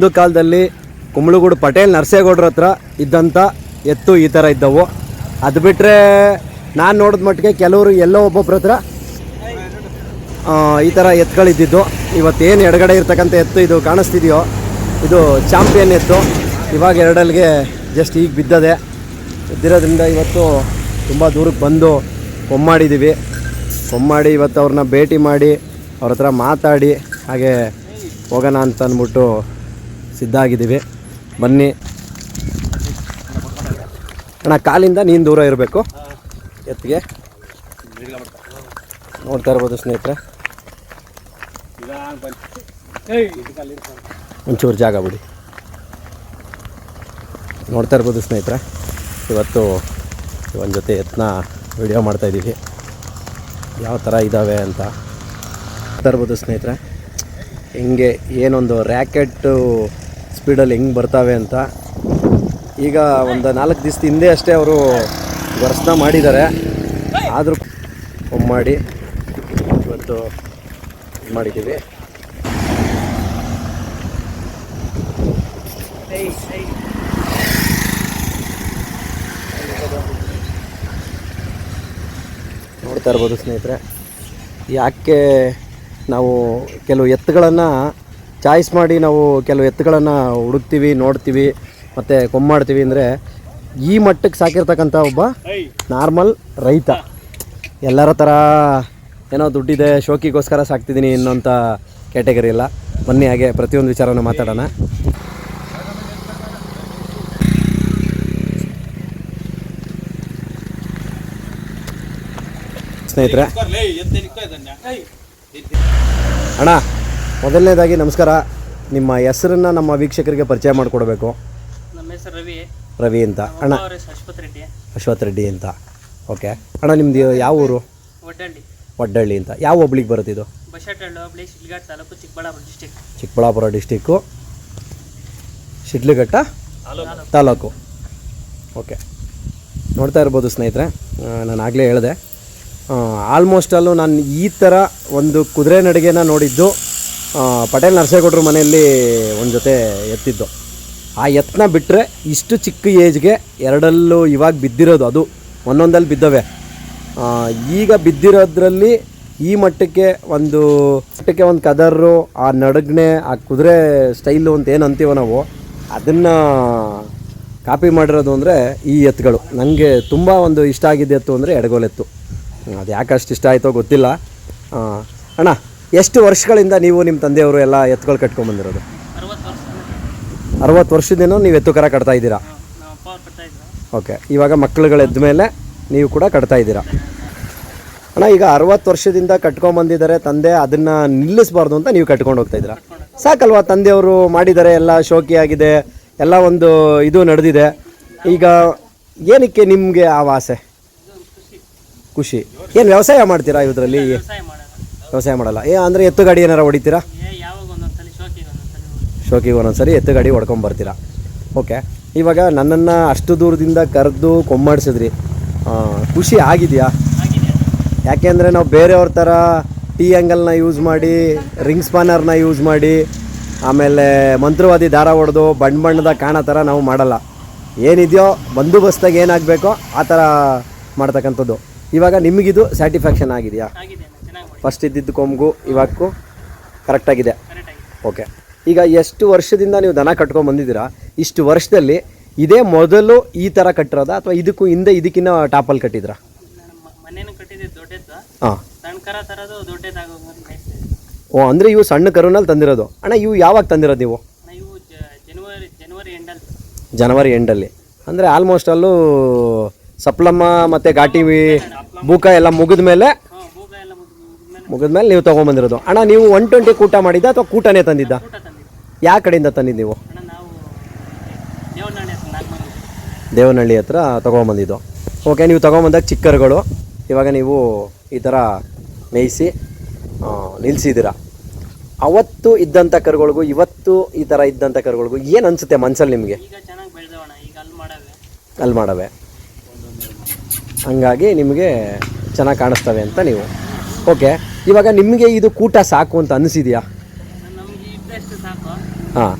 ಇದು ಕಾಲದಲ್ಲಿ ಕುಂಬಳಗೂಡು ಪಟೇಲ್ ನರಸೇಗೌಡ್ರ ಹತ್ರ ಇದ್ದಂಥ ಎತ್ತು ಈ ಥರ ಇದ್ದವು. ಅದು ಬಿಟ್ಟರೆ ನಾನು ನೋಡಿದ ಮಟ್ಟಿಗೆ ಕೆಲವರು ಎಲ್ಲೋ ಒಬ್ಬೊಬ್ರ ಹತ್ರ ಈ ಥರ ಎತ್ತುಗಳಿದ್ದಿದ್ದು ಇವತ್ತೇನು ಎಡಗಡೆ ಇರ್ತಕ್ಕಂಥ ಎತ್ತು ಇದು ಕಾಣಿಸ್ತಿದೆಯೋ, ಇದು ಚಾಂಪಿಯನ್ ಎತ್ತು. ಇವಾಗ ಎರಡಲ್ಲಿಗೆ ಜಸ್ಟ್ ಈಗ ಬಿದ್ದದೆ. ಬಿದ್ದಿರೋದ್ರಿಂದ ಇವತ್ತು ತುಂಬ ದೂರಕ್ಕೆ ಬಂದು ಕೊಮ್ಮಾಡಿದ್ದೀವಿ ಕೊಮ್ಮಾಡಿ ಇವತ್ತು ಅವ್ರನ್ನ ಭೇಟಿ ಮಾಡಿ ಅವ್ರ ಹತ್ರ ಮಾತಾಡಿ, ಹಾಗೆ ಹೋಗೋಣ ಅಂತ ಅಂದ್ಬಿಟ್ಟು ಸಿದ್ಧ ಆಗಿದ್ದೀವಿ ಬನ್ನಿ. ಅಣ್ಣ, ಕಾಲಿಂದ ನೀನು ದೂರ ಇರಬೇಕು. ಎತ್ತಿಗೆ. ನೋಡ್ತಾ ಇರ್ಬೋದು ಸ್ನೇಹಿತರೆ. ಒಂಚೂರು ಜಾಗ ಬಿಡಿ. ನೋಡ್ತಾ ಇರ್ಬೋದು ಸ್ನೇಹಿತರೆ. ಇವತ್ತು ಒಂದು ಜೊತೆ ಎತ್ತನ ವಿಡಿಯೋ ಮಾಡ್ತಾಯಿದ್ದೀವಿ ಯಾವ ಥರ ಇದ್ದಾವೆ ಅಂತ. ನೋಡ್ತಾ ಇರ್ಬೋದು ಸ್ನೇಹಿತರೆ. ಹೆಂಗೆ ಏನೊಂದು ರ್ಯಾಕೆಟ್ಟು ಸ್ಪೀಡಲ್ಲಿ ಹೆಂಗೆ ಬರ್ತಾವೆ ಅಂತ. ಈಗ ಒಂದು ನಾಲ್ಕು ದಿವಸದ ಹಿಂದೆ ಅಷ್ಟೇ ಅವರು ವರ್ಷನ ಮಾಡಿದ್ದಾರೆ. ಆದರೂ ಮಾಡಿ ಇವತ್ತು ಮಾಡಿದ್ದೀವಿ. ನೋಡ್ತಾ ಇರ್ಬೋದು ಸ್ನೇಹಿತರೆ. ಯಾಕೆ ನಾವು ಕೆಲವು ಎತ್ತುಗಳನ್ನು ಚಾಯ್ಸ್ ಮಾಡಿ ನಾವು ಕೆಲವು ಎತ್ತುಗಳನ್ನು ಹುಡುಕ್ತೀವಿ ನೋಡ್ತೀವಿ ಮತ್ತು ಕೊಮ್ಮಾಡ್ತೀವಿ ಅಂದರೆ ಈ ಮಟ್ಟಕ್ಕೆ ಸಾಕಿರ್ತಕ್ಕಂಥ ಒಬ್ಬ ನಾರ್ಮಲ್ ರೈತ. ಎಲ್ಲರ ಥರ ಏನೋ ದುಡ್ಡಿದೆ ಶೋಕಿಗೋಸ್ಕರ ಸಾಕ್ತಿದ್ದೀನಿ ಇನ್ನೊಂಥ ಕ್ಯಾಟಗರಿ ಇಲ್ಲ ಬನ್ನಿ ಹಾಗೆ ಪ್ರತಿಯೊಂದು ವಿಚಾರನ ಮಾತಾಡೋಣ. ಸ್ನೇಹಿತರೆ. ಅಣ್ಣ ಮೊದಲನೇದಾಗಿ ನಮಸ್ಕಾರ. ನಿಮ್ಮ ಹೆಸರನ್ನು ನಮ್ಮ ವೀಕ್ಷಕರಿಗೆ ಪರಿಚಯ ಮಾಡಿಕೊಡ್ಬೇಕು. ನಮ್ಮ ಹೆಸರು ರವಿ. ರವಿ ಅಂತ. ಅಣ್ಣ. ಅಶ್ವಥ್ ರೆಡ್ಡಿ. ಅಶ್ವಥ್ ರೆಡ್ಡಿ ಅಂತ. ಓಕೆ. ಅಣ್ಣ ನಿಮ್ಮದು ಯಾವ ಊರು? ಒಡ್ಡಳ್ಳಿ. ಒಡ್ಡಳ್ಳಿ ಅಂತ. ಯಾವ ಒಬ್ಳಿಗೆ ಬರುತ್ತಿದ್ದು? ಇದು ಹೋಬಳಿ ತಾಲೂಕು Chikkaballapur district Chikkaballapur district Sidlaghatta? Taluk. Okay. ನೋಡ್ತಾ ಇರ್ಬೋದು ಸ್ನೇಹಿತರೆ. ನಾನು ಆಗಲೇ ಹೇಳಿದೆ. ಆಲ್ಮೋಸ್ಟ್ ಅಲ್ಲೂ ನಾನು ಈ ಥರ ಒಂದು ಕುದುರೆ ನಡಿಗೆನ ನೋಡಿದ್ದು. ಪಟೇಲ್ ನರಸೇಗೌಡ್ರ ಮನೆಯಲ್ಲಿ ಒಂದು ಜೊತೆ ಎತ್ತಿದ್ದು. ಆ ಎತ್ತನ್ನ ಬಿಟ್ಟರೆ ಇಷ್ಟು ಚಿಕ್ಕ ಏಜ್ಗೆ ಎರಡಲ್ಲೂ ಇವಾಗ ಬಿದ್ದಿರೋದು ಅದು. ಒಂದೊಂದಲ್ಲಿ ಬಿದ್ದವೆ. ಈಗ ಬಿದ್ದಿರೋದ್ರಲ್ಲಿ ಈ ಮಟ್ಟಕ್ಕೆ ಒಂದು ಮಟ್ಟಕ್ಕೆ ಒಂದು ಕದರು ಆ ನಡಗ್ನೆ, ಆ ಕುದುರೆ ಸ್ಟೈಲು ಅಂತ ಏನು ಅಂತೀವೋ ನಾವು, ಅದನ್ನು ಕಾಪಿ ಮಾಡಿರೋದು ಅಂದರೆ ಈ ಎತ್ತುಗಳು ನನಗೆ ತುಂಬ ಒಂದು ಇಷ್ಟ ಆಗಿದ್ದ ಎತ್ತು ಅಂದರೆ ಎಡಗೋಲೆತ್ತು ಅದು ಯಾಕೆ ಅಷ್ಟು ಇಷ್ಟ ಆಯಿತೋ ಗೊತ್ತಿಲ್ಲ. ಅಣ್ಣ ಎಷ್ಟು ವರ್ಷಗಳಿಂದ ನೀವು ನಿಮ್ಮ ತಂದೆಯವರು ಎಲ್ಲ ಎತ್ತುಗಳು ಕಟ್ಕೊಂಡ್ಬಂದಿರೋದು ಅರವತ್ತು ವರ್ಷ. ಅರವತ್ತು ವರ್ಷದಿಂದ ನೀವು ಎತ್ತು ಕರ ಕಟ್ತಾ ಇದ್ದೀರಾ? ಓಕೆ ಇವಾಗ ಮಕ್ಕಳುಗಳು ಎದ್ದ ಮೇಲೆ ನೀವು ಕೂಡ ಕಟ್ತಾ ಇದ್ದೀರಾ? ಅಣ್ಣ ಈಗ ಅರವತ್ತು ವರ್ಷದಿಂದ ಕಟ್ಕೊಂಬಂದಿದ್ದಾರೆ ತಂದೆ ಅದನ್ನು ನಿಲ್ಲಿಸಬಾರ್ದು ಅಂತ ನೀವು ಕಟ್ಕೊಂಡು ಹೋಗ್ತಾ ಇದ್ದೀರಾ? ಸಾಕಲ್ವಾ ತಂದೆಯವರು ಮಾಡಿದ್ದಾರೆ ಎಲ್ಲ ಶೋಕಿಯಾಗಿದೆ ಎಲ್ಲ ಒಂದು ಇದು ನಡೆದಿದೆ. ಈಗ ಏನಕ್ಕೆ ನಿಮಗೆ ಆ ಆಸೆ? ಖುಷಿ. ಏನು ವ್ಯವಸಾಯ ಮಾಡ್ತೀರಾ ಇದರಲ್ಲಿ? ವ್ಯವಸಾಯ ಮಾಡಲ್ಲ. ಏ ಅಂದರೆ ಎತ್ತು ಗಾಡಿ ಏನಾರ ಹೊಡಿತೀರಾ? ಶೋಕಿಗೆ ಒಂದೊಂದ್ಸರಿ ಎತ್ತು ಗಾಡಿ ಹೊಡ್ಕೊಂಬರ್ತೀರಾ ಓಕೆ. ಇವಾಗ ನನ್ನನ್ನು ಅಷ್ಟು ದೂರದಿಂದ ಕರೆದು ಕೊಮ್ಮಾಡಿಸಿದ್ರಿ. ಆ, ಖುಷಿ ಆಗಿದೆಯಾ? ಆಗಿದೆ ಯಾಕೆಂದರೆ ನಾವು ಬೇರೆಯವ್ರ ಥರ ಟೀ ಆ್ಯಂಗಲ್ನ ಯೂಸ್ ಮಾಡಿ ರಿಂಗ್ ಸ್ಪಾನರ್ನ ಯೂಸ್ ಮಾಡಿ ಆಮೇಲೆ ಮಂತ್ರವಾದಿ ದಾರ ಹೊಡೆದು ಬಣ್ಣ ಬಣ್ಣದ ಕಾಣೋ ಥರ ನಾವು ಮಾಡಲ್ಲ. ಏನಿದೆಯೋ ಬಂದೋಬಸ್ತಾಗ ಏನಾಗಬೇಕೋ ಆ ಥರ ಮಾಡ್ತಕ್ಕಂಥದ್ದು. ಇವಾಗ ನಿಮಗಿದು ಸ್ಯಾಟಿಸ್ಫ್ಯಾಕ್ಷನ್ ಆಗಿದೆಯಾ? ಫಸ್ಟ್ ಇದ್ದಿದ್ದು ಕೊಂಬು ಇವಾಗೂ ಕರೆಕ್ಟಾಗಿದೆ ಕರೆಕ್ಟ್ ಆಗಿದೆ. ಓಕೆ ಈಗ ಎಷ್ಟು ವರ್ಷದಿಂದ ನೀವು ದನ ಕಟ್ಕೊಂಡು ಬಂದಿದ್ದೀರಾ? ಇಷ್ಟು ವರ್ಷದಲ್ಲಿ ಇದೇ ಮೊದಲು ಈ ಥರ ಕಟ್ಟಿರೋದ? ಅಥವಾ ಇದಕ್ಕೂ ಹಿಂದೆ ಇದಕ್ಕಿನ್ನ ಟಾಪಲ್ಲಿ ಕಟ್ಟಿದ್ರಾ? ಹಾಂ. ಓ ಅಂದರೆ ಇವು ಸಣ್ಣ ಕರುನಲ್ಲಿ ತಂದಿರೋದು. ಅಣ್ಣ ಇವು ಯಾವಾಗ ತಂದಿರೋದು ನೀವು? ಜನವರಿ ಎಂಡಲ್ಲಿ. ಅಂದರೆ ಆಲ್ಮೋಸ್ಟ್ ಅಲ್ಲೂ ಸಪ್ಲಮ್ಮ ಮತ್ತು ಘಾಟಿ ಬೂಕ ಎಲ್ಲ ಮುಗಿದ ಮೇಲೆ ಮುಗಿದ್ಮೇಲೆ ಮುಗಿದ ಮೇಲೆ ನೀವು ತೊಗೊಂಬಂದಿರೋದು. ಅಣ್ಣ ನೀವು ಒನ್ ಟ್ವೆಂಟಿ ಕೂಟ ಮಾಡಿದ್ದ ಅಥವಾ ಕೂಟನೇ ತಂದಿದ್ದ? ಯಾವ ಕಡೆಯಿಂದ ತಂದಿದ್ದು ನೀವು? ದೇವನಹಳ್ಳಿ ಹತ್ರ ತಗೊಂಬಂದಿದ್ದು. ಓಕೆ ನೀವು ತೊಗೊಂಬಂದಾಗ ಚಿಕ್ಕರ್ಗಳು. ಇವಾಗ ನೀವು ಈ ಥರ ಮೇಯಿಸಿ ನಿಲ್ಲಿಸಿದ್ದೀರಾ ಅವತ್ತು ಇದ್ದಂಥ ಕರುಗಳಿಗೂ ಇವತ್ತು ಈ ಥರ ಇದ್ದಂಥ ಕರುಗಳಿಗೂ ಏನು ಅನಿಸುತ್ತೆ ಮನ್ಸಲ್ಲಿ ನಿಮಗೆ? ಅಲ್ಲಿ ಮಾಡವೆ. ಹಂಗಾಗಿ ನಿಮಗೆ ಚೆನ್ನಾಗಿ ಕಾಣಿಸ್ತವೆ ಅಂತ ನೀವು. ಓಕೆ ಇವಾಗ ನಿಮಗೆ ಇದು ಕೂಟ ಸಾಕು ಅಂತ ಅನಿಸಿದೆಯಾ? ಹಾಂ.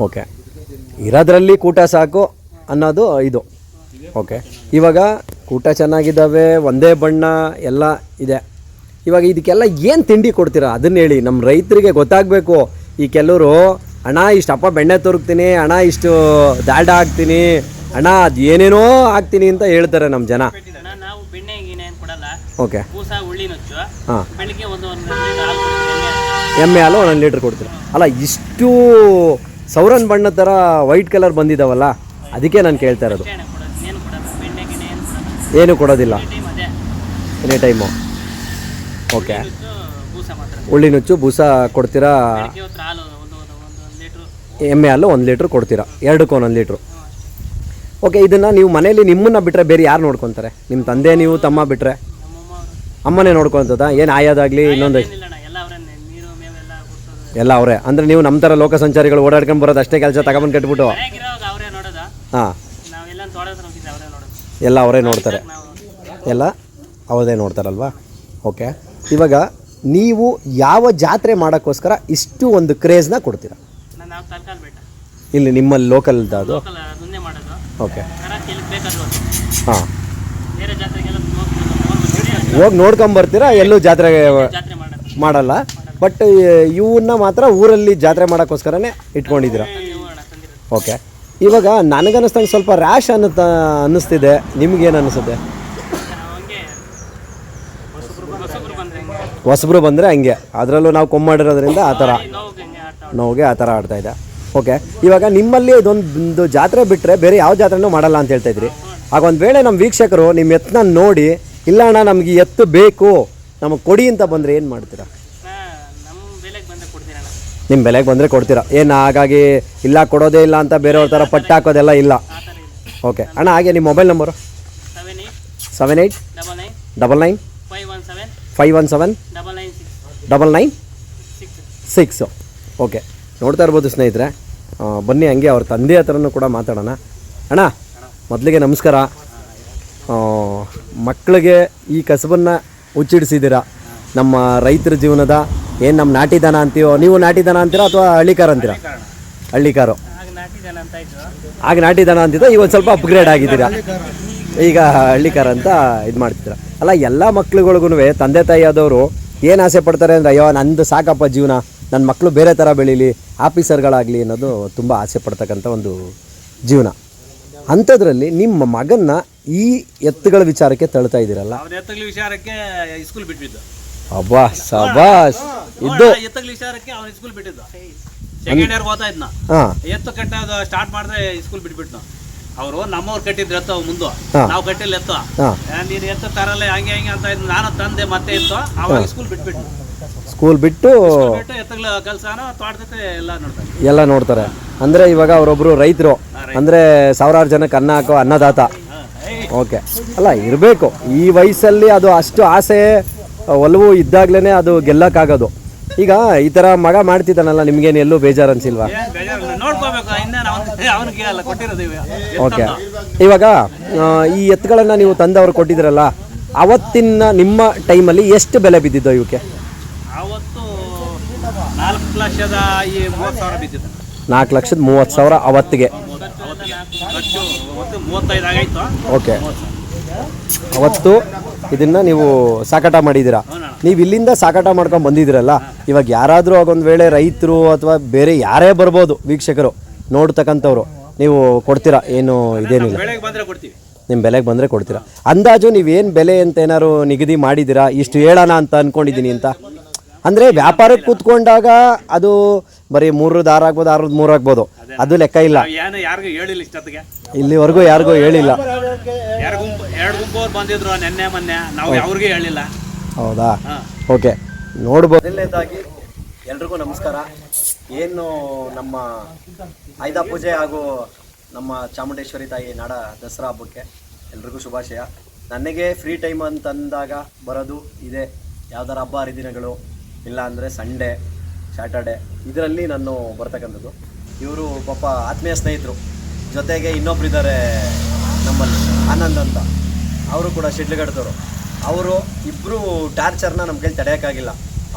ಓಕೆ. ಇರೋದ್ರಲ್ಲಿ ಕೂಟ ಸಾಕು ಅನ್ನೋದು ಇದು. ಓಕೆ. ಇವಾಗ ಕೂಟ ಚೆನ್ನಾಗಿದ್ದಾವೆ ಒಂದೇ ಬಣ್ಣ ಎಲ್ಲ ಇದೆ. ಇವಾಗ ಇದಕ್ಕೆಲ್ಲ ಏನು ತಿಂಡಿ ಕೊಡ್ತೀರಾ? ಅದನ್ನ ಹೇಳಿ. ನಮ್ಮ ರೈತರಿಗೆ ಗೊತ್ತಾಗಬೇಕು. ಈ ಕೆಲವರು ಹಣ ಇಷ್ಟು ಅಪ್ಪ ಬೆಣ್ಣೆ ತುರುಕ್ತೀನಿ ಹಣ ಇಷ್ಟು ದಾಲ್ಡ ಹಾಕ್ತೀನಿ ಹಣ ಅದು ಏನೇನೋ ಹಾಕ್ತೀನಿ ಅಂತ ಹೇಳ್ತಾರೆ ನಮ್ಮ ಜನ ಅಣ್ಣ ನಾವು ಬೆಣ್ಣೆ ಗಿಣ್ಣೆ ಏನು ಕೊಡಲ್ಲ ಓಕೆ ಬೂಸ ಉಳ್ಳಿ ನುಚ್ಚು. ಹಾಂ. ಬೆಳಿಗ್ಗೆ ಒಂದು ಒಂದು ಎಮ್ಮೆ ಹಾಲು. ಒಂದೊಂದು ಲೀಟ್ರ್ ಕೊಡ್ತೀರಾ ಅಲ್ಲ ಇಷ್ಟು ಸೌರನ್ ಬಣ್ಣದ ಥರ ವೈಟ್ ಕಲರ್ ಬಂದಿದ್ದಾವಲ್ಲ ಅದಕ್ಕೆ ನಾನು ಕೇಳ್ತಾ ಇರೋದು. ಏನು ಕೊಡೋದಿಲ್ಲ. ಎನಿ ಟೈಮು ಓಕೆ ಉಳ್ಳಿ ನುಚ್ಚು ಬೂಸ ಕೊಡ್ತೀರಾ? ಎಮ್ಮೆ ಹಾಲು ಒಂದು ಲೀಟ್ರ್ ಕೊಡ್ತೀರಾ? ಎರಡಕ್ಕೂ ಒಂದೊಂದು ಲೀಟ್ರು. ಓಕೆ ಇದನ್ನು ನೀವು ಮನೆಯಲ್ಲಿ ನಿಮ್ಮನ್ನು ಬಿಟ್ಟರೆ ಬೇರೆ ಯಾರು ನೋಡ್ಕೊತಾರೆ? ನಿಮ್ಮ ತಂದೆ ನೀವು ತಮ್ಮ ಬಿಟ್ಟರೆ ಅಮ್ಮನೇ ನೋಡ್ಕೊಂತದ? ಏನು ಆಯೋದಾಗಲಿ ಇನ್ನೊಂದು ಎಲ್ಲ ಅವರೇ. ಅಂದರೆ ನೀವು ನಮ್ಮ ಥರ ಲೋಕ ಸಂಚಾರಿಗಳು ಓಡಾಡ್ಕೊಂಡು ಬರೋದು ಅಷ್ಟೇ ಕೆಲಸ ತಗೊಂಬಂದು ಕಟ್ಬಿಟ್ಟು? ಹಾಂ. ಎಲ್ಲ ಅವರೇ ನೋಡ್ತಾರೆ. ಎಲ್ಲ ಅವರೇ ನೋಡ್ತಾರಲ್ವಾ? ಓಕೆ ಇವಾಗ ನೀವು ಯಾವ ಜಾತ್ರೆ ಮಾಡೋಕ್ಕೋಸ್ಕರ ಇಷ್ಟು ಒಂದು ಕ್ರೇಜ್ನ ಕೊಡ್ತೀರ? ಇಲ್ಲಿ ನಿಮ್ಮಲ್ಲಿ ಲೋಕಲ್ದು ಅದು ಓಕೆ ಹಾಂ. ಹೋಗಿ ನೋಡ್ಕೊಂಬರ್ತೀರಾ ಎಲ್ಲೂ ಜಾತ್ರೆ ಮಾಡೋದು ಮಾಡಲ್ಲ ಬಟ್ ಇವನ್ನ ಮಾತ್ರ ಊರಲ್ಲಿ ಜಾತ್ರೆ ಮಾಡೋಕ್ಕೋಸ್ಕರನೇ ಇಟ್ಕೊಂಡಿದ್ದೀರಾ? ಓಕೆ ಇವಾಗ ನನಗನ್ನಿಸ್ದಂಗೆ ಸ್ವಲ್ಪ ರ್ಯಾಶ್ ಅನ್ನತ ಅನ್ನಿಸ್ತಿದೆ. ನಿಮ್ಗೇನು ಅನಿಸುತ್ತೆ ಹೊಸಬ್ರು ಬಂದ್ರೆ ಹಿಂಗೆ. ಅದರಲ್ಲೂ ನಾವು ಕೊಮ್ಮಾಡಿರೋದ್ರಿಂದ ಆ ಥರ. ನೋವಿಗೆ ಆ ಥರ ಆಡ್ತಾ ಇದೆ. ಓಕೆ ಇವಾಗ ನಿಮ್ಮಲ್ಲಿ ಇದೊಂದು ಜಾತ್ರೆ ಬಿಟ್ಟರೆ ಬೇರೆ ಯಾವ ಜಾತ್ರೆನೂ ಮಾಡಲ್ಲ ಅಂತ ಹೇಳ್ತಾ ಇದ್ರಿ. ಆಗ ಒಂದು ವೇಳೆ ನಮ್ಮ ವೀಕ್ಷಕರು ನಿಮ್ಮ ಎತ್ನ ನೋಡಿ ಇಲ್ಲ ಅಣ್ಣ ನಮಗೆ ಎತ್ತು ಬೇಕು. ನಮಗೆ ಕೊಡಿ ಅಂತ ಬಂದರೆ ಏನು ಮಾಡ್ತೀರಾ? ನಮ್ಮ ಬೆಲೆಗೆ ಬಂದ್ರೆ ಕೊಡ್ತೀರಾ? ಏನು ಹಾಗಾಗಿ ಇಲ್ಲ ಕೊಡೋದೇ ಇಲ್ಲ ಅಂತ ಬೇರೆಯವ್ರ ಥರ ಪಟ್ಟು ಹಾಕೋದೆಲ್ಲ ಇಲ್ಲ. ಓಕೆ. ಅಣ್ಣ ಹಾಗೆ ನಿಮ್ಮ mobile number? Seven eight double nine five one seven double nine six okay. ನೋಡ್ತಾ ಇರ್ಬೋದು ಸ್ನೇಹಿತರೆ. ಬನ್ನಿ ಹಂಗೆ ಅವ್ರ ತಂದೆ ಹತ್ರನೂ ಕೂಡ ಮಾತಾಡೋಣ. ಅಣ್ಣ. ಮೊದಲಿಗೆ ನಮಸ್ಕಾರ. ಮಕ್ಕಳಿಗೆ ಈ ಕಸಬನ್ನು ಹುಚ್ಚಿಡಿಸಿದ್ದೀರಾ? ನಮ್ಮ ರೈತರ ಜೀವನದ ಏನು ನಮ್ಮ ನಾಟಿ ದನ ಅಂತೀವೋ, ನೀವು ನಾಟಿ ದನ ಅಂತೀರಾ ಅಥವಾ ಹಳ್ಳಿಕಾರ ಅಂತೀರಾ? ಹಳ್ಳಿಕಾರು. ಆಗ ನಾಟಿ ದನ ಅಂತಿದ್ದ ಈಗ ಒಂದು ಸ್ವಲ್ಪ ಅಪ್ಗ್ರೇಡ್ ಆಗಿದ್ದೀರಾ? ಈಗ ಹಳ್ಳಿಕಾರ ಅಂತ ಇದು ಮಾಡ್ತೀರ ಅಲ್ಲ, ಎಲ್ಲ ಮಕ್ಳುಗಳಿಗೂ ತಂದೆ ತಾಯಿ ಆದವರು ಏನು ಆಸೆ ಪಡ್ತಾರೆ ಅಂದರೆ, ಅಯ್ಯೋ, ನಂದು ಸಾಕಪ್ಪ ಜೀವನ ನನ್ನ ಮಕ್ಕಳು ಬೇರೆ ಥರ ಬೆಳೀಲಿ, ಆಫೀಸರ್ಗಳಾಗಲಿ ಅನ್ನೋದು ತುಂಬ ಆಸೆ ಪಡ್ತಕ್ಕಂಥ ಒಂದು ಜೀವನ. ಅಂಥದ್ರಲ್ಲಿ ನಿಮ್ಮ ಮಗನ್ನ ಈ ಎತ್ತುಗಳ ವಿಚಾರಕ್ಕೆ ತಳ್ತಾ ಇದ್ದೀರಲ್ಲ? ಅವ್ರ ಎತ್ತಗ್ಲಿ ವಿಚಾರಕ್ಕೆ ಸ್ಕೂಲ್ ಬಿಟ್ಬಿದ್ದು ಅಬ್ಬಾ ಸಬಾಸ್ ಇದ್ದು ಎತ್ತಗ್ಲಿ ವಿಚಾರಕ್ಕೆ ಅವ್ನ ಸ್ಕೂಲ್ ಬಿಟ್ಟಿದ್ದ. ಸೆಕೆಂಡ್ ಇಯರ್ ಓದ್ತಾ ಇದ್ನ. ಎತ್ತು ಕಟ್ಟೋದು ಸ್ಟಾರ್ಟ್ ಮಾಡಿದ್ರೆ ಸ್ಕೂಲ್ ಬಿಟ್ಬಿಟ್ನು. ಅವರು ನಮ್ಮವ್ರು ಕಟ್ಟಿದ್ರು ಎತ್ತು ಮುಂದೆ. ನಾವು ಕಟ್ಟಿಲ್ಲ ಎತ್ತು. ನೀನ್ ಎತ್ತು ತರಲ್ಲ ಹಂಗೆ ಹಂಗೆ ಅಂತ ಇದ್ನ. ನಾನು ತಂದೆ ಮತ್ತೆ ಎತ್ತು. ಅವಾಗ ಸ್ಕೂಲ್ ಬಿಟ್ಬಿಟ್ಟು ಸ್ಕೂಲ್ ಬಿಟ್ಟು ಎತ್ತಗ್ಲ ಕೆಲಸನ ತೋಟದತ್ತೆ ಎಲ್ಲ ನೋಡ್ತಾರೆ. ಎಲ್ಲ ನೋಡ್ತಾರೆ. ಅಂದರೆ ಇವಾಗ ಅವರೊಬ್ಬರು ರೈತರು. ಅಂದರೆ ಸಾವಿರಾರು ಜನಕ್ಕೆ ಅನ್ನ ಹಾಕೋ ಅನ್ನದಾತ. ಓಕೆ. ಅಲ್ಲ ಇರಬೇಕು. ಈ ವಯಸ್ಸಲ್ಲಿ ಅದು ಅಷ್ಟು ಆಸೆ ಒಲವು ಇದ್ದಾಗ್ಲೇ ಅದು ಗೆಲ್ಲಕ್ಕಾಗೋದು. ಈಗ ಈ ಥರ ಮಗ ಮಾಡ್ತಿದ್ದಾನಲ್ಲ ನಿಮ್ಗೇನು ಎಲ್ಲೂ ಬೇಜಾರು ಅನ್ಸಿಲ್ವಾ? ಓಕೆ. ಇವಾಗ ಈ ಎತ್ತುಗಳನ್ನು ನೀವು ತಂದವ್ರು ಕೊಟ್ಟಿದ್ರಲ್ಲ ಅವತ್ತಿನ ನಿಮ್ಮ ಟೈಮಲ್ಲಿ ಎಷ್ಟು ಬೆಲೆ ಬಿದ್ದಿದ್ದೋ ಇವಕ್ಕೆ? ಅವತ್ತು ನಾಲ್ಕು ಲಕ್ಷದ ಈ ಮೂವತ್ತು ಸಾವಿರ ಬಿದ್ದಿತ್ತು ನಾಲ್ಕು ಲಕ್ಷದ ಮೂವತ್ತು ಸಾವಿರ ಅವತ್ತಿಗೆ. ಓಕೆ. ಅವತ್ತು ಇದನ್ನು ನೀವು ಸಾಕಾಟ ಮಾಡಿದ್ದೀರಾ. ನೀವು ಇಲ್ಲಿಂದ ಸಾಕಾಟ ಮಾಡ್ಕೊಂಡು ಬಂದಿದ್ದೀರಲ್ಲ, ಇವಾಗ ಯಾರಾದರೂ ಆಗೊಂದು ವೇಳೆ ರೈತರು ಅಥವಾ ಬೇರೆ ಯಾರೇ ಬರ್ಬೋದು ವೀಕ್ಷಕರು, ನೋಡ್ತಕ್ಕಂಥವ್ರು, ನೀವು ಕೊಡ್ತೀರಾ? ಏನು ಇದೇನಿಲ್ಲ. ನಿಮ್ಮ ಬೆಲೆಗೆ ಬಂದರೆ ಕೊಡ್ತೀರಾ. ಅಂದಾಜು ನೀವೇನು ಬೆಲೆ ಅಂತ ಏನಾದ್ರು ನಿಗದಿ ಮಾಡಿದ್ದೀರಾ? ಇಷ್ಟು ಹೇಳೋಣ ಅಂತ ಅಂದ್ಕೊಂಡಿದ್ದೀನಿ ಅಂತ. ಅಂದರೆ ವ್ಯಾಪಾರಕ್ಕೆ ಕೂತ್ಕೊಂಡಾಗ ಅದು ಬರೀ ಮೂರು ದಾರ ಆಗ್ಬೋದು ಆರದ್ದು ಮೂರು ಆಗ್ಬೋದು. ಅದು ಲೆಕ್ಕ ಇಲ್ಲ. ಏನು ಯಾರಿಗೂ ಹೇಳಿಲ್ಲ ಇಷ್ಟೊತ್ತಿಗೆ. ಇಲ್ಲಿವರೆಗೂ ಯಾರಿಗೂ ಹೇಳಿಲ್ಲ. ಎರಡು ಗುಂಪು ಎರಡು ಗುಂಪು ಅವ್ರು ಬಂದಿದ್ರು ನಿನ್ನೆ ಮೊನ್ನೆ. ನಾವು ಅವ್ರಿಗೆ ಹೇಳಿಲ್ಲ. ಹೌದಾ? ಓಕೆ. ನೋಡ್ಬೋದು. ಮೊದಲನೇದಾಗಿ ಎಲ್ರಿಗೂ ನಮಸ್ಕಾರ. ಏನು ನಮ್ಮ ಆಯುಧ ಪೂಜೆ ಹಾಗೂ ನಮ್ಮ ಚಾಮುಂಡೇಶ್ವರಿ ತಾಯಿ ನಾಡ ದಸರಾ ಹಬ್ಬಕ್ಕೆ ಎಲ್ರಿಗೂ ಶುಭಾಶಯ. ನನಗೆ ಫ್ರೀ ಟೈಮ್ ಅಂತಂದಾಗ ಬರೋದು ಇದೆ. ಯಾವ್ದಾರ ಹಬ್ಬ ಹರಿದಿನಗಳು ಇಲ್ಲ ಅಂದರೆ ಸಂಡೇ ಸ್ಯಾಟರ್ಡೆ ಇದರಲ್ಲಿ ನಾನು ಬರ್ತಕ್ಕಂಥದ್ದು. ಇವರು ಪಾಪ ಆತ್ಮೀಯ ಸ್ನೇಹಿತರು. ಜೊತೆಗೆ ಇನ್ನೊಬ್ರು ಇದ್ದಾರೆ ನಮ್ಮಲ್ಲಿ, ಆನಂದ್ ಅಂತ. ಅವರು ಕೂಡ ಶಿಡ್ಲಗಡ್ದವರು ಅವರು ಇಬ್ಬರು ಟಾರ್ಚರ್ನ ನಮ್ಮ ಕೈಲಿ ತಡೆಯೋಕ್ಕಾಗಿಲ್ಲ.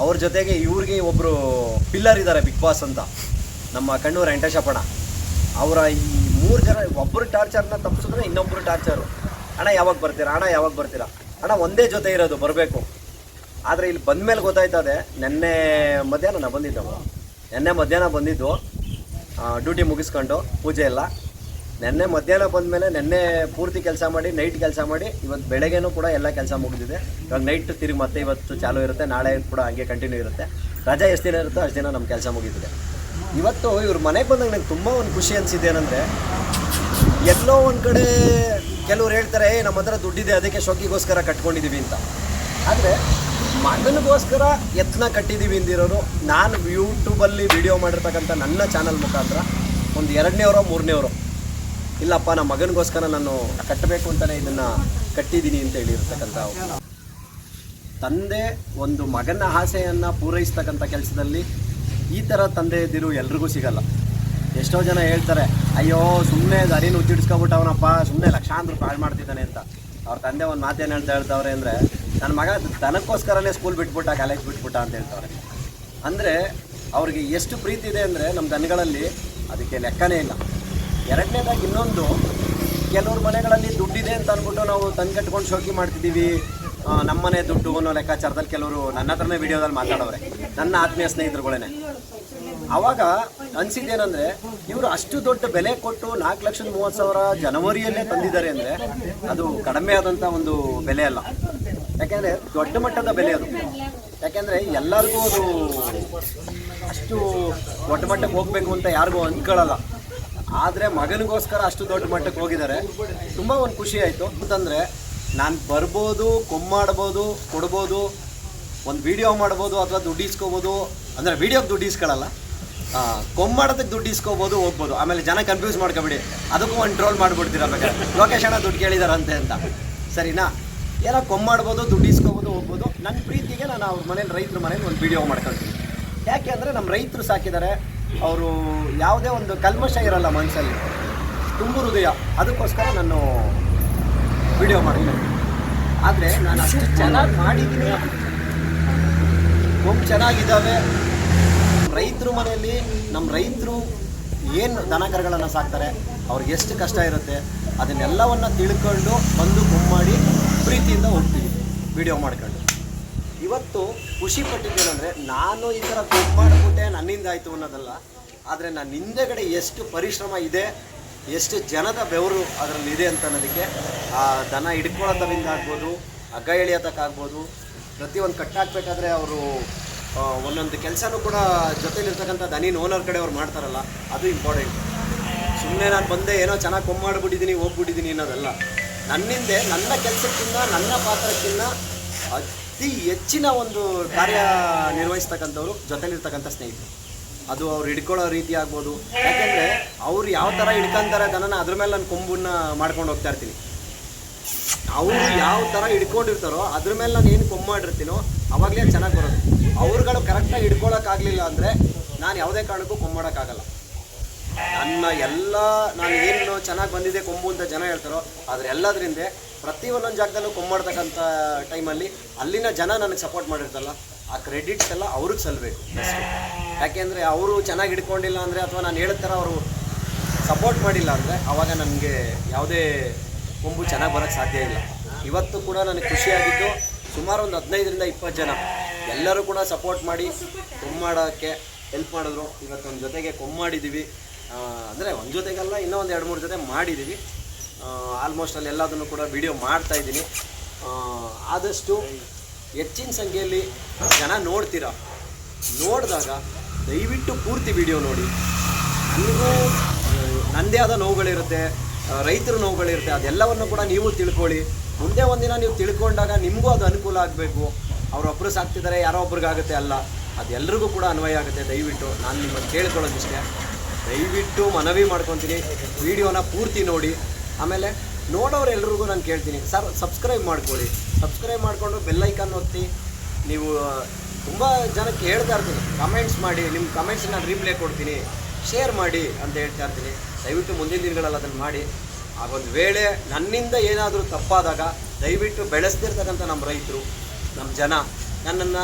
ಅವ್ರ ಜೊತೆಗೆ ಇವ್ರಿಗೆ ಒಬ್ಬರು ಪಿಲ್ಲರ್ ಇದ್ದಾರೆ ಬಿಗ್ ಬಾಸ್ ಅಂತ. ನಮ್ಮ ಕಣ್ಣೂರು ವೆಂಕಟೇಶಪ್ಪಣ ಅವರ ಈ ಮೂರು ಜನ ಒಬ್ಬರು ಟಾರ್ಚರ್ನ ತಪ್ಪಿಸಿದ್ರೆ ಇನ್ನೊಬ್ಬರು ಟಾರ್ಚರು ಅಣ್ಣ ಯಾವಾಗ ಬರ್ತೀರಾ? ಅಣ್ಣ ಯಾವಾಗ ಬರ್ತೀರಾ? ಅಣ್ಣ ಒಂದೇ ಜೊತೆ ಇರೋದು, ಬರಬೇಕು. ಆದರೆ ಇಲ್ಲಿ ಬಂದ ಬಂದಮೇಲೆ ಗೊತ್ತಾಯ್ತದೆ, ನಿನ್ನೆ ಮಧ್ಯಾಹ್ನ ನಾ ಬಂದಿದ್ದವ. ನಿನ್ನೆ ಮಧ್ಯಾಹ್ನ ಬಂದಿದ್ದು ಡ್ಯೂಟಿ ಮುಗಿಸ್ಕೊಂಡು ಪೂಜೆ ಎಲ್ಲ. ನಿನ್ನೆ ಮಧ್ಯಾಹ್ನ ಬಂದಮೇಲೆ ನಿನ್ನೆ ಪೂರ್ತಿ ಕೆಲಸ ಮಾಡಿ ನೈಟ್ ಕೆಲಸ ಮಾಡಿ ಇವತ್ತು ಬೆಳಗ್ಗೆನೂ ಕೂಡ ಎಲ್ಲ ಕೆಲಸ ಮುಗಿದಿದೆ. ಇವಾಗ ನೈಟ್ ತಿರುಗಿ ಮತ್ತೆ ಇವತ್ತು ಚಾಲೂ ಇರುತ್ತೆ, ನಾಳೆ ಕೂಡ ಹಾಗೆ ಕಂಟಿನ್ಯೂ ಇರುತ್ತೆ. ರಜಾ ಎಷ್ಟು ದಿನ ಇರುತ್ತೋ ಅಷ್ಟು ದಿನ ನಮ್ಮ ಕೆಲಸ ಮುಗಿದಿದೆ ಇವತ್ತು ಇವ್ರ ಮನೆಗೆ ಬಂದಾಗ ನಂಗೆ ತುಂಬ ಒಂದು ಖುಷಿ ಅನಿಸಿದೆ ಅನಿಸಿದ್ದೇನೆಂದರೆ ಎಲ್ಲೋ ಒಂದು ಕಡೆ ಕೆಲವ್ರು ಹೇಳ್ತಾರೆ ನಮ್ಮ ಹತ್ರ ದುಡ್ಡಿದೆ, ಅದಕ್ಕೆ ಶೋಕಿಗೋಸ್ಕರ ಕಟ್ಕೊಂಡಿದ್ದೀವಿ ಅಂತ. ಆದರೆ ಮಗನಿಗೋಸ್ಕರ ಯತ್ನ ಕಟ್ಟಿದ್ದೀವಿ ಅಂದಿರೋರು, ನಾನು ಯೂಟ್ಯೂಬಲ್ಲಿ ವಿಡಿಯೋ ಮಾಡಿರ್ತಕ್ಕಂಥ ನನ್ನ ಚಾನಲ್ ಮುಖಾಂತರ ಒಂದು ಎರಡನೇವರೋ ಮೂರನೇವರೋ ಇಲ್ಲಪ್ಪ ನಮ್ಮ ಮಗನಿಗೋಸ್ಕರ ನಾನು ಕಟ್ಟಬೇಕು ಅಂತಲೇ ಇದನ್ನು ಕಟ್ಟಿದ್ದೀನಿ ಅಂತ ಹೇಳಿರ್ತಕ್ಕಂಥ ತಂದೆ ಒಂದು ಮಗನ ಆಸೆಯನ್ನು ಪೂರೈಸ್ತಕ್ಕಂಥ ಕೆಲಸದಲ್ಲಿ ಈ ಥರ ತಂದೆ ಇದ್ದಿರು ಎಲ್ರಿಗೂ ಸಿಗಲ್ಲ. ಎಷ್ಟೋ ಜನ ಹೇಳ್ತಾರೆ, ಅಯ್ಯೋ ಸುಮ್ಮನೆ ದಾರಿನ ಉಚ್ಚಿಡ್ಸ್ಕೊಬಿಟ್ಟವನಪ್ಪ ಸುಮ್ಮನೆ ಲಕ್ಷಾಂತರ ಪಾಳು ಮಾಡ್ತಿದ್ದಾನೆ ಅಂತ. ಅವ್ರ ತಂದೆ ಒಂದು ಮಾತೇನು ಹೇಳ್ತಾ ಹೇಳ್ತಾವ್ರೆ ಅಂದರೆ ನನ್ನ ಮಗ ದನಕ್ಕೋಸ್ಕರನೇ ಸ್ಕೂಲ್ ಬಿಟ್ಬಿಟ್ಟ ಕಾಲೇಜ್ ಬಿಟ್ಬಿಟ್ಟ ಅಂತ ಹೇಳ್ತಾರೆ ಅಂದರೆ ಅವ್ರಿಗೆ ಎಷ್ಟು ಪ್ರೀತಿ ಇದೆ ಅಂದರೆ ನಮ್ಮ ದನಗಳಲ್ಲಿ ಅದಕ್ಕೆ ಲೆಕ್ಕನೇ ಇಲ್ಲ. ಎರಡನೇದಾಗಿ ಇನ್ನೊಂದು, ಕೆಲವ್ರ ಮನೆಗಳಲ್ಲಿ ದುಡ್ಡಿದೆ ಅಂತ ಅಂದ್ಬಿಟ್ಟು ನಾವು ತಂದು ಕಟ್ಕೊಂಡು ಶೋಕಿ ಮಾಡ್ತಿದ್ದೀವಿ. ನಮ್ಮನೆ ದುಡ್ಡು ಅನ್ನೋ ಲೆಕ್ಕಾಚಾರದಲ್ಲಿ ಕೆಲವರು ನನ್ನ ಹತ್ರನೇ ವಿಡಿಯೋದಲ್ಲಿ ಮಾತಾಡೋರೆ ನನ್ನ ಆತ್ಮೀಯ ಸ್ನೇಹಿತರುಗಳೇನೆ. ಆವಾಗ ಅನಿಸಿದ್ದೇನೆಂದರೆ, ಇವರು ಅಷ್ಟು ದೊಡ್ಡ ಬೆಲೆ ಕೊಟ್ಟು ನಾಲ್ಕು ಲಕ್ಷದ ಮೂವತ್ತು ಸಾವಿರ ಜನವರಿಯಲ್ಲೇ ತಂದಿದ್ದಾರೆ ಅಂದರೆ ಅದು ಕಡಿಮೆ ಆದಂಥ ಒಂದು ಬೆಲೆ ಅಲ್ಲ. ಯಾಕೆಂದರೆ ದೊಡ್ಡ ಮಟ್ಟದ ಬೆಲೆ ಅದು. ಯಾಕೆಂದರೆ ಎಲ್ಲರಿಗೂ ಅದು ಅಷ್ಟು ದೊಡ್ಡ ಮಟ್ಟಕ್ಕೆ ಹೋಗಬೇಕು ಅಂತ ಯಾರಿಗೂ ಅಂದ್ಕೊಳ್ಳಲ್ಲ ಆದರೆ ಮಗನಿಗೋಸ್ಕರ ಅಷ್ಟು ದೊಡ್ಡ ಮಟ್ಟಕ್ಕೆ ಹೋಗಿದ್ದಾರೆ. ತುಂಬ ಒಂದು ಖುಷಿ ಆಯಿತು. ಅಂತಂದರೆ ನಾನು ಬರ್ಬೋದು, ಕೊಮ್ಮಾಡ್ಬೋದು, ಕೊಡ್ಬೋದು, ಒಂದು ವಿಡಿಯೋ ಮಾಡ್ಬೋದು ಅಥವಾ ದುಡ್ಡು ಇಸ್ಕೋಬೋದು ಅಂದರೆ ವಿಡಿಯೋಗೆ ದುಡ್ಡು ಇಸ್ಕೊಳ್ಳಲ್ಲ ಕೊಮ್ಮಾಡೋದಕ್ಕೆ ದುಡ್ಡು ಇಸ್ಕೋಬೋದು ಹೋಗ್ಬೋದು. ಆಮೇಲೆ ಜನ ಕನ್ಫ್ಯೂಸ್ ಮಾಡ್ಕೊಬಿಡಿ. ಅದಕ್ಕೂ ಒಂದು ಟ್ರೋಲ್ ಮಾಡಿಬಿಡ್ತೀರ ಬೇಕಾದ್ರೆ. ಲೊಕೇಶನ ದುಡ್ಡು ಕೇಳಿದಾರಂತೆ ಅಂತ. ಸರಿನಾ? ಏನೋ ಕೊಮ್ಮಾಡ್ಬೋದು ದುಡ್ಡು ಇಸ್ಕೋಬೋದು ಹೋಗ್ಬೋದು. ನನ್ನ ಪ್ರೀತಿಗೆ ನಾನು ಅವ್ರ ಮನೇಲಿ, ರೈತರ ಮನೇಲಿ ಒಂದು ವಿಡಿಯೋ ಮಾಡ್ಕೊಳ್ತೀನಿ. ಯಾಕೆ ಅಂದರೆ ನಮ್ಮ ರೈತರು ಸಾಕಿದ್ದಾರೆ ಅವರು ಯಾವುದೇ ಒಂದು ಕಲ್ಮಶ ಇರಲ್ಲ ಮನಸ್ಸಲ್ಲಿ ತುಂಬ ಹೃದಯ. ಅದಕ್ಕೋಸ್ಕರ ನಾನು ವಿಡಿಯೋ ಮಾಡಿದ್ದೀನಿ. ಆದರೆ ನಾನು ಅಷ್ಟು ಚೆನ್ನಾಗಿ ಮಾಡಿದ್ದೀನಿ. ತುಂಬ ಚೆನ್ನಾಗಿದ್ದಾವೆ. ರೈತರ ಮನೆಯಲ್ಲಿ ನಮ್ಮ ರೈತರು ಏನು ದನಕರುಗಳನ್ನು ಸಾಕ್ತಾರೆ, ಅವ್ರಿಗೆ ಎಷ್ಟು ಕಷ್ಟ ಇರುತ್ತೆ, ಅದನ್ನೆಲ್ಲವನ್ನು ತಿಳ್ಕೊಂಡು ಬಂದು ಮಾಡಿ ಪ್ರೀತಿಯಿಂದ ಹೋಗ್ತೀವಿ. ವಿಡಿಯೋ ಮಾಡ್ಕೊಂಡು. ಇವತ್ತು ಖುಷಿ ಪಟ್ಟಿದ್ದೇನೆಂದರೆ ನಾನು ಈ ಥರ ದುಡ್ಡು ಮಾಡಿಬಿಟ್ಟೆ, ನನ್ನಿಂದ ಆಯಿತು ಅನ್ನೋದಲ್ಲ. ಆದರೆ ನನ್ನ ಹಿಂದೆಗಡೆ ಎಷ್ಟು ಪರಿಶ್ರಮ ಇದೆ, ಎಷ್ಟು ಜನದ ಬೆವರು ಅದರಲ್ಲಿ ಇದೆ ಅಂತ ಅನ್ನೋದಕ್ಕೆ, ಆ ದನ ಹಿಡ್ಕೊಳ್ಳೋದ್ರಿಂದ ಆಗ್ಬೋದು, ಹಗ್ಗ ಎಳಿಯೋದಕ್ಕಾಗ್ಬೋದು ಪ್ರತಿಯೊಂದು ಕಟ್ಟಾಕ್ಬೇಕಾದ್ರೆ ಅವರು ಒಂದೊಂದು ಕೆಲಸನೂ ಕೂಡ ಜೊತೆಲಿರ್ತಕ್ಕಂಥ ದನಿನ ಓನರ್ ಕಡೆ ಅವ್ರು ಮಾಡ್ತಾರಲ್ಲ, ಅದು ಇಂಪಾರ್ಟೆಂಟ್ ಸುಮ್ಮನೆ ನಾನು ಬಂದೆ, ಏನೋ ಚೆನ್ನಾಗಿ ಕೊಮ್ಮಾಡ್ಬಿಟ್ಟಿದ್ದೀನಿ ಹೋಗ್ಬಿಟ್ಟಿದ್ದೀನಿ ಅನ್ನೋದಲ್ಲ. ನನ್ನಿಂದೆ ನನ್ನ ಕೆಲಸಕ್ಕಿಂತ ನನ್ನ ಪಾತ್ರಕ್ಕಿಂತ ಅತಿ ಹೆಚ್ಚಿನ ಒಂದು ಕಾರ್ಯ ನಿರ್ವಹಿಸ್ತಕ್ಕಂಥವ್ರು ಜೊತೆಲಿರ್ತಕ್ಕಂಥ ಸ್ನೇಹಿತರು. ಅದು ಅವ್ರು ಹಿಡ್ಕೊಳ್ಳೋ ರೀತಿ ಆಗ್ಬೋದು. ಯಾಕೆಂದರೆ ಅವ್ರು ಯಾವ ಥರ ಹಿಡ್ಕೊಂತಾರೆ ದನನ ಅದ್ರ ಮೇಲೆ ನಾನು ಕೊಂಬನ್ನ ಮಾಡ್ಕೊಂಡು ಹೋಗ್ತಾ ಇರ್ತೀನಿ. ಅವರು ಯಾವ ಥರ ಹಿಡ್ಕೊಂಡಿರ್ತಾರೋ ಅದ್ರ ಮೇಲೆ ನಾನು ಏನು ಕೊಂಬ ಮಾಡಿರ್ತೀನೋ ಅವಾಗಲೇ ಚೆನ್ನಾಗಿ ಬರೋದು ಅವ್ರುಗಳು ಕರೆಕ್ಟಾಗಿ ಹಿಡ್ಕೊಳಕ್ಕಾಗಲಿಲ್ಲ ಅಂದರೆ ನಾನು ಯಾವುದೇ ಕಾರಣಕ್ಕೂ ಕೊಂಬಾಡೋಕ್ಕಾಗಲ್ಲ ನನ್ನ ಎಲ್ಲ, ನಾನು ಏನು ಚೆನ್ನಾಗಿ ಬಂದಿದೆ, ಕೊಂಬು ಅಂತ ಜನ ಹೇಳ್ತಾರೋ, ಆದರೆ ಎಲ್ಲದರಿಂದ ಪ್ರತಿ ಒಂದೊಂದು ಜಾಗದಲ್ಲೂ ಕೊಂಬಾಡ್ತಕ್ಕಂಥ ಟೈಮಲ್ಲಿ ಅಲ್ಲಿನ ಜನ ನನಗೆ ಸಪೋರ್ಟ್ ಮಾಡಿರ್ತಲ್ಲ ಆ ಕ್ರೆಡಿಟ್ಸ್ ಎಲ್ಲ ಅವ್ರಿಗೆ ಸಲ್ಲಬೇಕು ಯಾಕೆಂದರೆ ಅವರು ಚೆನ್ನಾಗಿ ಹಿಡ್ಕೊಂಡಿಲ್ಲ ಅಂದರೆ ಅಥವಾ ನಾನು ಹೇಳಿದ ಥರ ಅವರು ಸಪೋರ್ಟ್ ಮಾಡಿಲ್ಲ ಅಂದರೆ ಆವಾಗ ನನಗೆ ಯಾವುದೇ ಕೊಂಬು ಚೆನ್ನಾಗಿ ಬರೋಕ್ಕೆ ಸಾಧ್ಯ ಇಲ್ಲ. ಇವತ್ತು ಕೂಡ ನನಗೆ ಖುಷಿಯಾಗಿದ್ದು ಸುಮಾರು ಒಂದು ಹದಿನೈದರಿಂದ ಇಪ್ಪತ್ತು ಜನ. ಎಲ್ಲರೂ ಕೂಡ ಸಪೋರ್ಟ್ ಮಾಡಿ ಕೊಂಬಾಡೋಕ್ಕೆ ಹೆಲ್ಪ್ ಮಾಡಿದ್ರು. ಇವತ್ತೊಂದು ಜೊತೆಗೆ ಕೊಂಬಾಡಿದ್ದೀವಿ ಅಂದರೆ ಒಂದು ಜೊತೆಗೆಲ್ಲ ಇನ್ನೂ ಒಂದು ಎರಡು ಮೂರು ಜೊತೆ ಮಾಡಿದ್ದೀವಿ ಆಲ್ಮೋಸ್ಟ್ ಅಲ್ಲಿ ಎಲ್ಲದನ್ನು ಕೂಡ ವಿಡಿಯೋ ಮಾಡ್ತಾ ಇದ್ದೀನಿ. ಆದಷ್ಟು ಹೆಚ್ಚಿನ ಸಂಖ್ಯೆಯಲ್ಲಿ ಜನ ನೋಡ್ತೀರ? ನೋಡಿದಾಗ ದಯವಿಟ್ಟು ಪೂರ್ತಿ ವಿಡಿಯೋ ನೋಡಿ. ನನಗೂ ನನ್ನದೇ ಆದ ನೋವುಗಳಿರುತ್ತೆ ರೈತರ ನೋವುಗಳಿರುತ್ತೆ, ಅದೆಲ್ಲವನ್ನು ಕೂಡ ನೀವು ತಿಳ್ಕೊಳ್ಳಿ. ಮುಂದೆ ಒಂದಿನ ನೀವು ತಿಳ್ಕೊಂಡಾಗ ನಿಮಗೂ ಅದು ಅನುಕೂಲ ಆಗಬೇಕು. ಅವರೊಬ್ಬರು ಸಾಕ್ತಿದ್ದಾರೆ, ಯಾರೋ ಒಬ್ರಿಗಾಗುತ್ತೆ ಅಲ್ಲ. ಅದೆಲ್ಲರಿಗೂ ಕೂಡ ಅನ್ವಯ ಆಗುತ್ತೆ, ದಯವಿಟ್ಟು. ನಾನು ನಿಮ್ಮನ್ನು ಕೇಳ್ಕೊಳ್ಳೋದಿಷ್ಟೇ. ದಯವಿಟ್ಟು ಮನವಿ ಮಾಡ್ಕೊತೀನಿ. ವಿಡಿಯೋನ ಪೂರ್ತಿ ನೋಡಿ. ಆಮೇಲೆ ನೋಡೋರೆಲ್ರಿಗೂ ನಾನು ಕೇಳ್ತೀನಿ. ಸರ್, ಸಬ್ಸ್ಕ್ರೈಬ್ ಮಾಡ್ಕೊಳ್ಳಿ ಸಬ್ಸ್ಕ್ರೈಬ್ ಮಾಡಿಕೊಂಡು ಬೆಲ್ಲೈಕನ್ ಒತ್ತಿ. ನೀವು ತುಂಬ ಜನಕ್ಕೆ ಹೇಳ್ತಾ ಇರ್ತೀನಿ. ಕಮೆಂಟ್ಸ್ ಮಾಡಿ. ನಿಮ್ಮ ಕಮೆಂಟ್ಸ್ ನಾನು ರಿಪ್ಲೈ ಕೊಡ್ತೀನಿ. ಶೇರ್ ಮಾಡಿ ಅಂತ ಹೇಳ್ತಾ ಇರ್ತೀನಿ. ದಯವಿಟ್ಟು ಮುಂದಿನ ದಿನಗಳಲ್ಲಿ ಅದನ್ನು ಮಾಡಿ. ಆಗೊಂದು ವೇಳೆ ನನ್ನಿಂದ ಏನಾದರೂ ತಪ್ಪಾದಾಗ ದಯವಿಟ್ಟು ಬೆಳೆಸ್ತಿರ್ತಕ್ಕಂಥ ನಮ್ಮ ರೈತರು, ನಮ್ಮ ಜನ ನನ್ನನ್ನು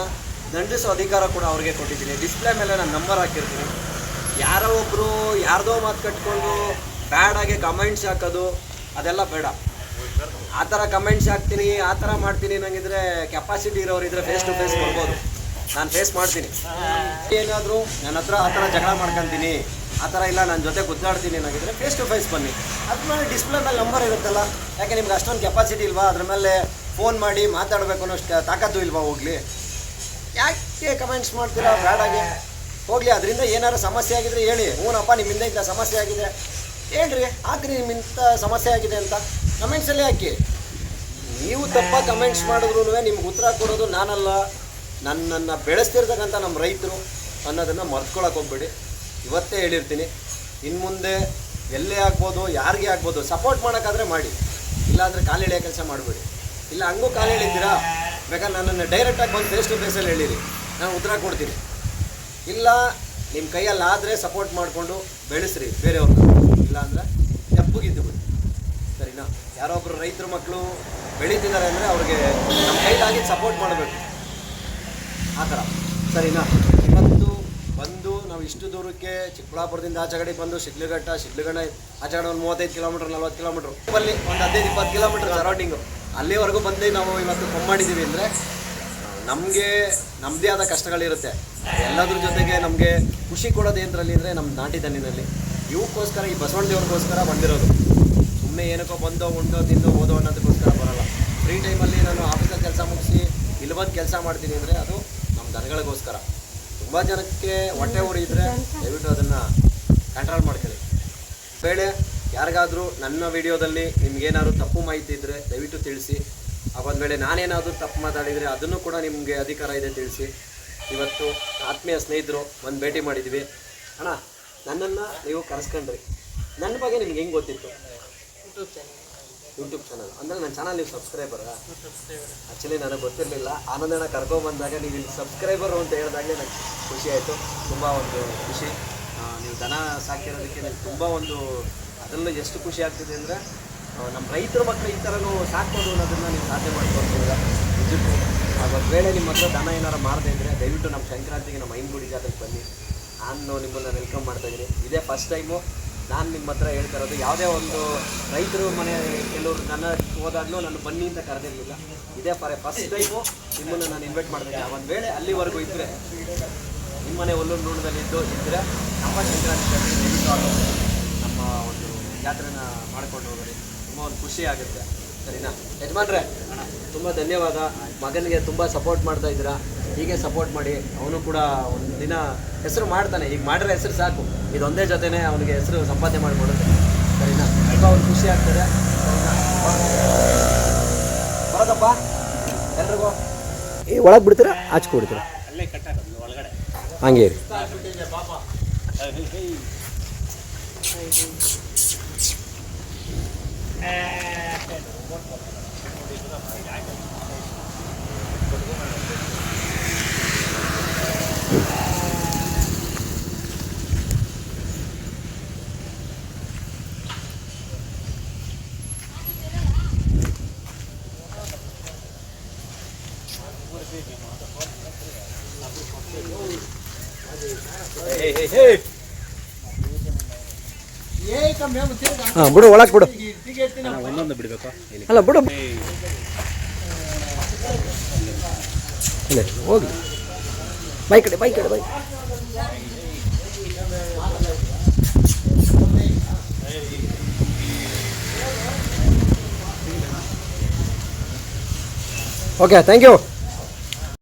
ದಂಡಿಸೋ ಅಧಿಕಾರ ಕೂಡ ಅವ್ರಿಗೆ ಕೊಟ್ಟಿದ್ದೀನಿ. ಡಿಸ್ಪ್ಲೇ ಮೇಲೆ ನಾನು ನಂಬರ್ ಹಾಕಿರ್ತೀನಿ. ಯಾರೋ ಒಬ್ಬರು ಯಾರ್ದೋ ಮಾತು ಕಟ್ಕೊಂಡು ಬ್ಯಾಡಾಗೆ ಕಮೆಂಟ್ಸ್ ಹಾಕೋದು, ಅದೆಲ್ಲ ಬೇಡ. ಆ ಥರ ಕಮೆಂಟ್ಸ್ ಹಾಕ್ತೀನಿ, ಆ ಥರ ಮಾಡ್ತೀನಿ ನಂಗಿದ್ರೆ ಕೆಪಾಸಿಟಿ ಇರೋರು ಇದ್ರೆ ಫೇಸ್ ಟು ಫೇಸ್ ಕೊಡ್ಬೋದು ನಾನು ಫೇಸ್ ಮಾಡ್ತೀನಿ. ಏನಾದರೂ ನನ್ನ ಹತ್ರ ಆ ಥರ ಜಗಳ ಮಾಡ್ಕೊತೀನಿ, ಆ ಥರ ಇಲ್ಲ ನನ್ನ ಜೊತೆ ಗುದ್ದಾಡ್ತೀನಿ ಏನಾಗಿದ್ರೆ ಫೇಸ್ ಟು ಫೇಸ್ ಬನ್ನಿ. ಅದ್ಮೇಲೆ ಡಿಸ್ಪ್ಲೇ ಮೇಲೆ ನಂಬರ್ ಇರುತ್ತಲ್ಲ, ಯಾಕೆ ನಿಮ್ಗೆ ಅಷ್ಟೊಂದು ಕೆಪಾಸಿಟಿ ಇಲ್ವಾ? ಅದ್ರ ಮೇಲೆ ಫೋನ್ ಮಾಡಿ ಮಾತಾಡಬೇಕು ಅನ್ನೋಷ್ಟು ತಾಕತ್ತು ಇಲ್ವಾ ಹೋಗ್ಲಿ? ಯಾಕೆ ಕಮೆಂಟ್ಸ್ ಮಾಡ್ತೀರಾ? ಬ್ಯಾಡಾಗಿ ಹೋಗ್ಲಿ, ಅದರಿಂದ ಏನಾರು ಸಮಸ್ಯೆ ಆಗಿದ್ರೆ ಹೇಳಿ. ಹ್ಞೂನಪ್ಪ ನಿಮ್ಮಿಂದ ಇಂಥ ಸಮಸ್ಯೆ ಆಗಿದೆ. ಹೇಳ್ರಿ ಹಾಕ್ರಿ ನಿಮ್ಮಿಂಥ ಸಮಸ್ಯೆ ಆಗಿದೆ ಅಂತ. ಕಮೆಂಟ್ಸಲ್ಲೇ ಹಾಕಿ. ನೀವು ತಪ್ಪ ಕಮೆಂಟ್ಸ್ ಮಾಡಿದ್ರು ನಿಮ್ಗೆ ಉತ್ತರ ಕೊಡೋದು ನಾನಲ್ಲ. ನನ್ನನ್ನು ಬೆಳೆಸ್ತಿರ್ತಕ್ಕಂಥ ನಮ್ಮ ರೈತರು ಅನ್ನೋದನ್ನು ಮರ್ತ್ಕೊಳಕ್ಕೆ ಹೋಗ್ಬೇಡಿ. ಇವತ್ತೇ ಹೇಳಿರ್ತೀನಿ. ಇನ್ನು ಮುಂದೆ ಎಲ್ಲೇ ಆಗ್ಬೋದು, ಯಾರಿಗೆ ಆಗ್ಬೋದು ಸಪೋರ್ಟ್ ಮಾಡೋಕ್ಕಾದ್ರೆ ಮಾಡಿ. ಇಲ್ಲಾಂದರೆ ಕಾಲು ಎಳೆಯೋ ಕೆಲಸ ಮಾಡಬೇಡಿ. ಇಲ್ಲ, ಹಂಗೂ ಕಾಲು ಹೇಳಿದ್ದೀರಾ ಬೇಕಾದ್ರೆ ನನ್ನನ್ನು ಡೈರೆಕ್ಟಾಗಿ ಬಂದು ಫೇಸ್ ಟು ಫೇಸಲ್ಲಿ ಹೇಳಿರಿ. ನಾನು ಉತ್ತರ ಕೊಡ್ತೀನಿ. ಇಲ್ಲ ನಿಮ್ಮ ಕೈಯಲ್ಲಿ ಆದರೆ ಸಪೋರ್ಟ್ ಮಾಡಿಕೊಂಡು ಬೆಳೆಸ್ರಿ ಬೇರೆಯವ್ರನ್ನ ಇಲ್ಲ ಅಂದರೆ ತೆಪ್ಪಗಿದ್ದು ಬಿಡಿ. ಸರಿನಾ? ಯಾರೊಬ್ಬರು ರೈತರ ಮಕ್ಕಳು ಬೆಳೀತಿದ್ದಾರೆ ಅಂದರೆ ಅವ್ರಿಗೆ ನಮ್ಮ ಕೈಲಾಗಿ ಸಪೋರ್ಟ್ ಮಾಡಬೇಕು. ಆ ಥರ. ಸರಿನಾ? ಇವತ್ತು ಬಂದು ನಾವು ಇಷ್ಟು ದೂರಕ್ಕೆ ಚಿಕ್ಕಬಳ್ಳಾಪುರದಿಂದ ಆಚೆಗಡೆ ಬಂದು ಶಿಡ್ಲಘಟ್ಟ ಶಿಡ್ಲಘಟ್ಟ ಆಚೆಗಡೆ ಒಂದು ಮೂವತ್ತೈದು ಕಿಲೋಮೀಟ್ರ್, ನಲ್ವತ್ತು ಕಿಲೋಮೀಟ್ರ್. ಅಲ್ಲಿ ಒಂದು ಹದಿನೈದು, ಇಪ್ಪತ್ತು ಕಿಲೋಮೀಟ್ರ್ ಸರೌಂಡಿಂಗು ಅಲ್ಲಿವರೆಗೂ ಬಂದು ನಾವು ಇವತ್ತು ಕೊಮ್ ಮಾಡಿದ್ದೀವಿ ಅಂದರೆ ನಮಗೆ ನಮ್ಮದೇ ಆದ ಕಷ್ಟಗಳಿರುತ್ತೆ. ಎಲ್ಲದ್ರ ಜೊತೆಗೆ ನಮಗೆ ಖುಷಿ ಕೊಡೋದು ಏನರಲ್ಲಿ ಅಂದರೆ ನಮ್ಮ ನಾಟಿ ದನಿನಲ್ಲಿ ಇವಕ್ಕೋಸ್ಕರ ಈ ಬಸವಣ್ಣ ದೇವ್ರಿಗೋಸ್ಕರ ಬಂದಿರೋದು. ಸುಮ್ಮನೆ ಏನಕ್ಕೋ ಬಂದೋ ಉಂಡೋ, ತಿಂದೋ, ಓದೋ ಅನ್ನೋದಕ್ಕೋಸ್ಕರ ಬರೋಲ್ಲ. ಫ್ರೀ ಟೈಮಲ್ಲಿ ನಾನು ಆಫೀಸಲ್ಲಿ ಕೆಲಸ ಮುಗಿಸಿ ಇಲ್ಲಿ ಬಂದು ಕೆಲಸ ಮಾಡ್ತೀನಿ ಅಂದರೆ ಅದು ನಮ್ಮ ದನಗಳಿಗೋಸ್ಕರ. ತುಂಬ ಜನಕ್ಕೆ ಹೊಟ್ಟೆ ಇದ್ದರೆ ದಯವಿಟ್ಟು ಅದನ್ನು ಕಂಟ್ರೋಲ್ ಮಾಡ್ಕೊಳ್ಳಿ. ಬೇಳೆ ಯಾರಿಗಾದರೂ ನನ್ನ ವಿಡಿಯೋದಲ್ಲಿ ನಿಮ್ಗೇನಾದ್ರು ತಪ್ಪು ಮಾಹಿತಿ ಇದ್ದರೆ ದಯವಿಟ್ಟು ತಿಳಿಸಿ. ಒಂದು ವೇಳೆ ನಾನೇನಾದರೂ ತಪ್ಪು ಮಾತಾಡಿದರೆ ಅದನ್ನು ಕೂಡ ನಿಮಗೆ ಅಧಿಕಾರ ಇದೆ ತಿಳಿಸಿ. ಇವತ್ತು ಆತ್ಮೀಯ ಸ್ನೇಹಿತರು ಒಂದು ಭೇಟಿ ಮಾಡಿದ್ವಿ. ಅಣ್ಣ ನನ್ನನ್ನು ನೀವು ಕರೆಸ್ಕೊಂಡ್ರಿ. ನನ್ನ ಬಗ್ಗೆ ನಿಮ್ಗೆ ಹೆಂಗೆ ಗೊತ್ತಿತ್ತು? ಯೂಟ್ಯೂಬ್ ಚಾನಲ್ ಅಂದರೆ ನನ್ನ ಚಾನಲ್ ನೀವು ಸಬ್ಸ್ಕ್ರೈಬರ್ ಆ್ಯಕ್ಚುಲಿ ನನಗೆ ಗೊತ್ತಿರಲಿಲ್ಲ. ಆನಂದಣ್ಣ ಕರ್ಕೊಂಬಂದಾಗ ನೀವು ಇಲ್ಲಿ ಸಬ್ಸ್ಕ್ರೈಬರು ಅಂತ ಹೇಳಿದಾಗಲೇ ನನಗೆ ಖುಷಿ ಆಯಿತು. ತುಂಬ ಒಂದು ಖುಷಿ. ನೀವು ದನ ಸಾಕಿರೋದಕ್ಕೆ ನನಗೆ ತುಂಬ ಒಂದು ಅದರಲ್ಲೂ ಎಷ್ಟು ಖುಷಿ ಆಗ್ತಿದೆ ಅಂದರೆ ನಮ್ಮ ರೈತರ ಮಕ್ಕಳು ಈ ಥರನೂ ಸಾಕ್ಬೋದು ಅನ್ನೋದನ್ನು ನೀವು ಸಾಧ್ಯ ಮಾಡ್ಕೊಡ್ತೀರ ಆಗ ಒಂದು ವೇಳೆ ನಿಮ್ಮ ಹತ್ರ ದನ ಏನಾರು ಮಾಡದೆ ಇದ್ದರೆ ದಯವಿಟ್ಟು ನಮ್ಮ ಸಂಕ್ರಾಂತಿಗೆ ನಮ್ಮ ಐನ್ಗುಡಿ ಜಾತ್ರೆಗೆ ಬನ್ನಿ. ನಾನು ನಿಮ್ಮನ್ನು ವೆಲ್ಕಮ್ ಮಾಡ್ತಾ ಇದ್ದೀನಿ. ಇದೇ ಫಸ್ಟ್ ಟೈಮು ನಾನು ನಿಮ್ಮ ಹತ್ರ ಹೇಳ್ತಾ ಇರೋದು ಯಾವುದೇ ಒಂದು ರೈತರು ಮನೆ ಕೆಲವರು ನನ್ನ ಹೋದಾಗಲೂ ನಾನು ಬನ್ನಿ ಅಂತ ಕರೆದಿರಲಿಲ್ಲ. ಇದೇ ಪರೇ ಫಸ್ಟ್ ಟೈಮು ನಿಮ್ಮನ್ನು ನಾನು ಇನ್ವೈಟ್ ಮಾಡ್ತೀನಿ ಒಂದು ವೇಳೆ ಅಲ್ಲಿವರೆಗೂ ಇದ್ದರೆ ನಿಮ್ಮನೆ ಒಲ್ಲೂರು ನೋಡದಲ್ಲಿದ್ದು ಇದ್ದರೆ ನಮ್ಮ ಸಂಕ್ರಾಂತಿ ದಯವಿಟ್ಟು ಆಗೋದು. ನಮ್ಮ ಒಂದು ಜಾತ್ರೆನ ಮಾಡ್ಕೊಂಡು ಹೋಗೋರಿ ತುಂಬ ಒಂದು ಖುಷಿ ಆಗುತ್ತೆ. ಸರಿನಾ? ಯಜಮಾನ್ರೆ ತುಂಬ ಧನ್ಯವಾದ ಮಗನಿಗೆ ತುಂಬ ಸಪೋರ್ಟ್ ಮಾಡ್ತಾ ಇದ್ದೀರಾ ಹೀಗೆ ಸಪೋರ್ಟ್ ಮಾಡಿ ಅವನು ಕೂಡ ಒಂದು ದಿನ ಹೆಸರು ಮಾಡ್ತಾನೆ ಈಗ ಮಾಡಿರೋ ಹೆಸರು ಸಾಕು ಇದೊಂದೇ ಜೊತೆನೇ ಅವನಿಗೆ ಹೆಸರು ಸಂಪಾದನೆ ಮಾಡಿಕೊಡುತ್ತೆ ಸರಿನಾ ತುಂಬ ಅವ್ನು ಖುಷಿ ಆಗ್ತದೆ ಬರೋದಪ್ಪ ಎಲ್ರಿಗೂ ಈ ಒಳಗೆ ಬಿಡ್ತೀರಾ ಆಚೆ ಕೊಡ್ತೀರಾ ಅಲ್ಲೇ ಒಳಗಡೆ ಹಂಗೆ ರೀ ಹಾಂ ಬಿಡು ಒಳಗೆ ಬಿಡು ಒಂದೊಂದು ಬಿಡಬೇಕು ಇಲ್ಲಿ ಅಲ್ಲ ಬಿಡು ಇಲ್ಲ ಹೋಗಿ ಬೈ ಕಡೆ ಬೈ ಕಡೆ ಬೈ ಓಕೆ ಥ್ಯಾಂಕ್ ಯು